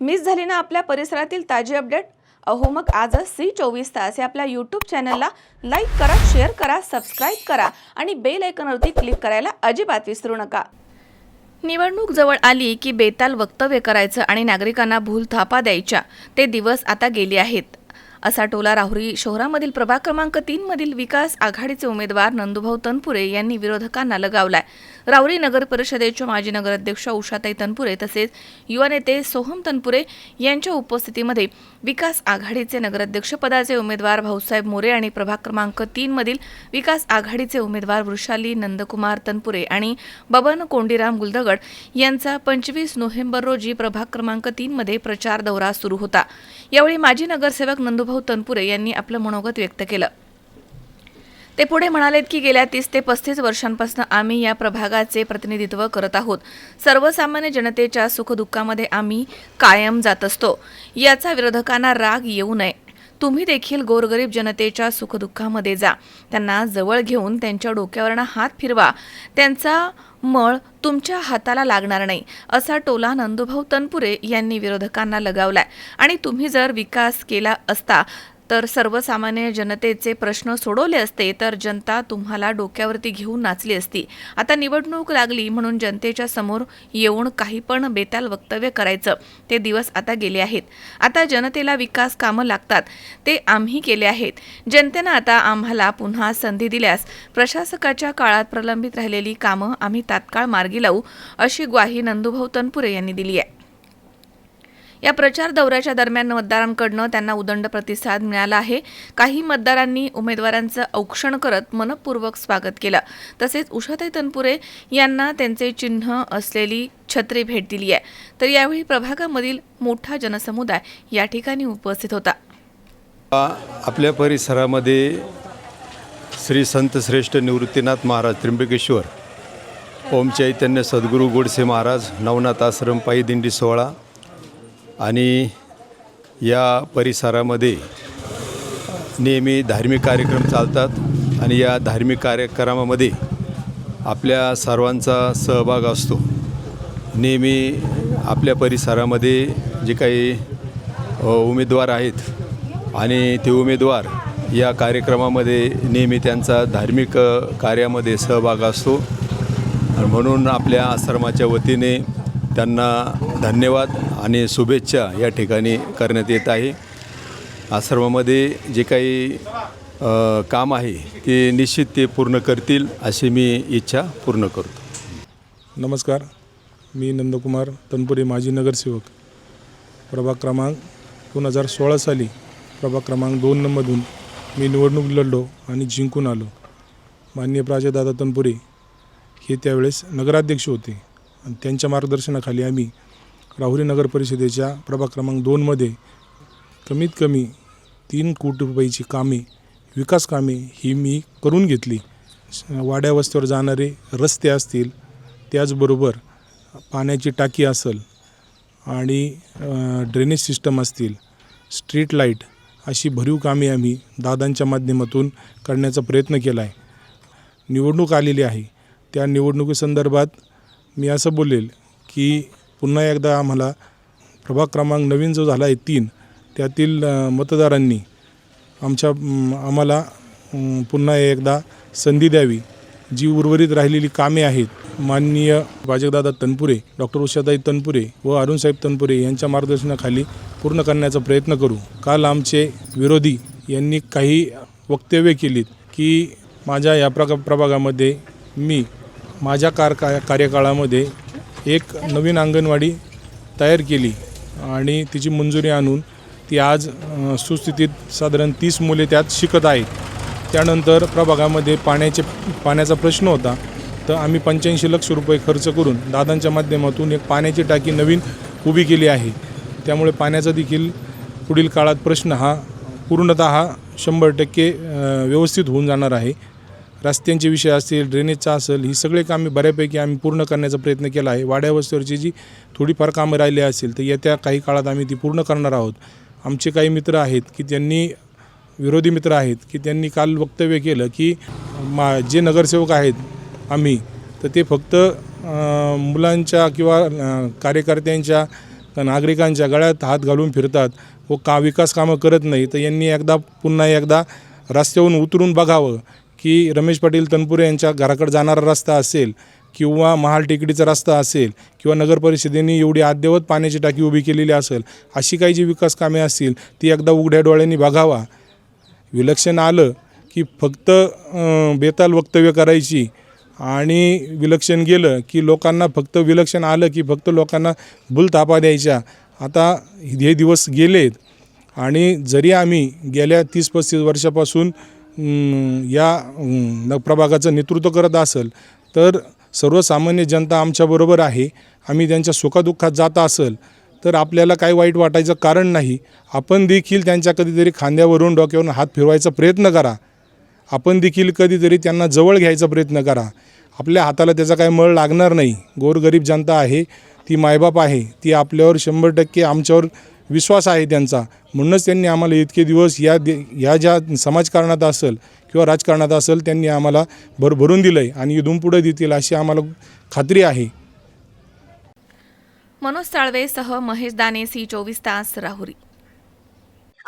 Miss झाली ना आपल्या परिसरातील ताजी अपडेट? अहो मग आजच सी चोवीस तास या आपल्या यूट्यूब चॅनलला लाईक करा शेअर करा सबस्क्राईब करा आणि बेल आयकॉनवरती क्लिक करायला अजिबात विसरू नका. निवडणूक जवळ आली की बेताल वक्तव्य करायचं आणि नागरिकांना भूल थापा द्यायच्या ते दिवस आता गेले आहेत. असा टोला राहुरी शहरामधील प्रभाग क्रमांक तीनमधील विकास आघाडीचे उमेदवार नंदुभाऊ तनपुरे यांनी विरोधकांना लगावलाय. रावरी नगर परिषदेच्या माजी नगराध्यक्ष उषाताई तनपुरे तसेच युवा नेते सोहम तनपुरे यांच्या उपस्थितीमध्ये विकास आघाडीचे नगराध्यक्ष पदाचे उमेदवार भाऊसाहेब मोरे आणि प्रभाग क्रमांक तीन मधील विकास आघाडीचे उमेदवार वृषाली नंदकुमार तनपुरे आणि बबन कोंडीराम गुलदगड यांचा पंचवीस नोव्हेंबर रोजी प्रभाग क्रमांक तीन मध्ये प्रचार दौरा सुरू होता. यावेळी माजी नगरसेवक नंदुभाऊ तनपुरे यांनी आपलं मनोगत व्यक्त केलं. ते पुढे म्हणालेत की गेल्या तीस ते पस्तीस वर्षांपासून आम्ही या प्रभागाचे प्रतिनिधित्व करत आहोत. सर्वसामान्य जनतेच्या सुखदुःखामध्ये आम्ही कायम जात असतो. याचा विरोधकांना राग येऊ नये. तुम्ही देखील गोरगरीब जनतेच्या सुखदुःखामध्ये जा. त्यांना जवळ घेऊन त्यांच्या डोक्यावरनं हात फिरवा. त्यांचा मळ तुमच्या हाताला लागणार नाही असा टोला नंदुभाऊ तनपुरे यांनी विरोधकांना लगावलाय. आणि तुम्ही जर विकास केला असता तर सर्वसामान्य जनतेचे प्रश्न सोडवले असते तर जनता तुम्हाला डोक्यावरती घेऊन नाचली असती. आता निवडणूक लागली म्हणून जनतेच्या समोर येऊन काही पण बेताल वक्तव्य करायचं. ते दिवस आता गेले आहेत. आता जनतेला विकास कामं लागतात. ते आम्ही केले आहेत. जनतेनं आता आम्हाला पुन्हा संधी दिल्यास प्रशासकाच्या काळात प्रलंबित राहिलेली कामं आम्ही तात्काळ मार्गी लावू अशी ग्वाही नंदुभाऊ तनपुरे यांनी दिली आहे. या प्रचार दौऱ्याच्या दरम्यान मतदारांकडनं त्यांना उदंड प्रतिसाद मिळाला आहे. काही मतदारांनी उमेदवारांचं औक्षण करत मनपूर्वक स्वागत केलं. तसेच उषाताई तनपुरे यांना त्यांचे चिन्ह असलेली छत्री भेट दिली आहे. तर यावेळी प्रभागामधील मोठा जनसमुदाय या ठिकाणी उपस्थित होता. आपल्या परिसरामध्ये श्री संत श्रेष्ठ निवृत्तीनाथ महाराज त्र्यंबकेश्वर ओम चैतन्य सद्गुरू गोडसे महाराज नवनाथ आश्रम पायी दिंडी सोहळा आणि या परिसरामध्ये नेहमी धार्मिक कार्यक्रम चालतात आणि या धार्मिक कार्यक्रमामध्ये आपल्या सर्वांचा सहभाग असतो. नेहमी आपल्या परिसरामध्ये जे काही उमेदवार आहेत आणि ते उमेदवार या कार्यक्रमामध्ये नेहमी त्यांचा धार्मिक कार्यामध्ये सहभाग असतो. म्हणून आपल्या आश्रमाच्या वतीने त्यांना धन्यवाद आणि शुभेच्छा या ठिकाणी करण्यात येत आहे. आश्रमामध्ये जे काही काम आहे ते निश्चित ते पूर्ण करतील अशी मी इच्छा पूर्ण करतो. नमस्कार. मी नंदकुमार तनपुरे माजी नगरसेवक. प्रभाग क्रमांक दोन हजार सोळा साली प्रभाग क्रमांक दोनमधून मी निवडणूक लढलो आणि जिंकून आलो. माननीय प्राजदादा तनपुरे हे त्यावेळेस नगराध्यक्ष होते आणि त्यांच्या मार्गदर्शनाखाली आम्ही राहुरी नगर परिषदेच्या प्रभाग क्रमांक दोनमध्ये कमीत कमी तीन कोटी रुपयाची कामे विकास कामे ही मी करून घेतली. वाड्या वस्त्यावर जाणारे रस्ते असतील त्याचबरोबर पाण्याची टाकी असेल आणि ड्रेनेज सिस्टम असतील स्ट्रीट लाइट अशी भरीव कामे आम्ही दादांच्या माध्यमातून करण्याचा प्रयत्न केला आहे. निवडणूक आलेली आहे. त्या निवडणुकीसंदर्भात मी असं बोलेल की पुन्हा एकदा आम्हाला प्रभाग क्रमांक नवीन जो झाला आहे तीन त्यातील मतदारांनी आमच्या आम्हाला पुन्हा एकदा संधी द्यावी. जी उर्वरित राहिलेली कामे आहेत माननीय बाजकदादा तनपुरे डॉक्टर उषाताई तनपुरे व अरुणसाहेब तनपुरे यांच्या मार्गदर्शनाखाली पूर्ण करण्याचा प्रयत्न करू. काल आमचे विरोधी यांनी काही वक्तव्य केलीत की माझ्या या प्रका प्रभागामध्ये मी माझ्या कार कार्यकाळामध्ये एक नवीन अंगणवाडी तयार केली आणि तिची मंजुरी आणून ती आज सुस्थितीत साधारण तीस मुले त्यात शिकत आहेत. त्यानंतर प्रभागामध्ये पाण्याचे पाण्याचा प्रश्न होता. तर आम्ही पंच्याऐंशी लक्ष रुपये खर्च करून दादांच्या माध्यमातून एक पाण्याची टाकी नवीन उभी केली आहे. त्यामुळे पाण्याचा देखील पुढील काळात प्रश्न हा पूर्णतः शंभर टक्के व्यवस्थित होऊन जाणार आहे. रस्त्यांचे विषय असतील ड्रेनेजचा असेल ही सगळे कामे बऱ्यापैकी आम्ही पूर्ण करण्याचा प्रयत्न केला आहे. वाड्या वस्तीवरची जी थोडीफार कामं राहिली असतील तर येत्या काही काळात आम्ही ती पूर्ण करणार आहोत. आमचे काही मित्र आहेत की त्यांनी विरोधी मित्र आहेत की त्यांनी काल वक्तव्य केलं की मा जे नगरसेवक आहेत आम्ही तर ते फक्त मुलांच्या किंवा कार्यकर्त्यांच्या नागरिकांच्या गळ्यात हात घालून फिरतात व का विकास कामं करत नाही तर यांनी एकदा पुन्हा एकदा रस्त्यावरून उतरून बघावं. की रमेश पाटील तनपुरे यांच्या घराकडे जाणारा रस्ता असेल किंवा महाल टेकडीचा रस्ता असेल किंवा नगर परिषदेने एवढी अद्ययावत पाण्याची टाकी उभी केलेली असेल अशी काही जी विकास कामे असतील ती एकदा उघड्या डोळ्यांनी बघावा. विलक्षण आलं की फक्त बेताल वक्तव्य करायची आणि विलक्षण गेलं की लोकांना फक्त विलक्षण आलं की फक्त लोकांना भूलथापा द्यायच्या. आता हे दिवस गेलेत आणि जरी आम्ही गेल्या तीस पस्तीस वर्षापासून या प्रभागाचं नेतृत्व करत असेल तर सर्वसामान्य जनता आमच्याबरोबर आहे. आम्ही त्यांच्या सुखादुःखात जात असेल तर आपल्याला काही वाईट वाटायचं कारण नाही. आपण देखील त्यांच्या कधीतरी खांद्यावरून डोक्यावरून हात फिरवायचा प्रयत्न करा. आपण देखील कधीतरी त्यांना जवळ घ्यायचा प्रयत्न करा. आपल्या हाताला त्याचा काही मळ लागणार नाही. गोरगरीब जनता आहे. ती मायबाप आहे. ती आपल्यावर शंभर टक्के आमच्यावर विश्वास आहे त्यांचा. म्हणूनच त्यांनी आम्हाला इतके दिवस या दे या ज्या समाजकारणात असेल किंवा राजकारणात असेल त्यांनी आम्हाला भरभरून दिलं आहे आणि इथून पुढे देतील अशी आम्हाला खात्री आहे. मनोज साळवेसह महेश दाने सी चोवीस तास राहुरी.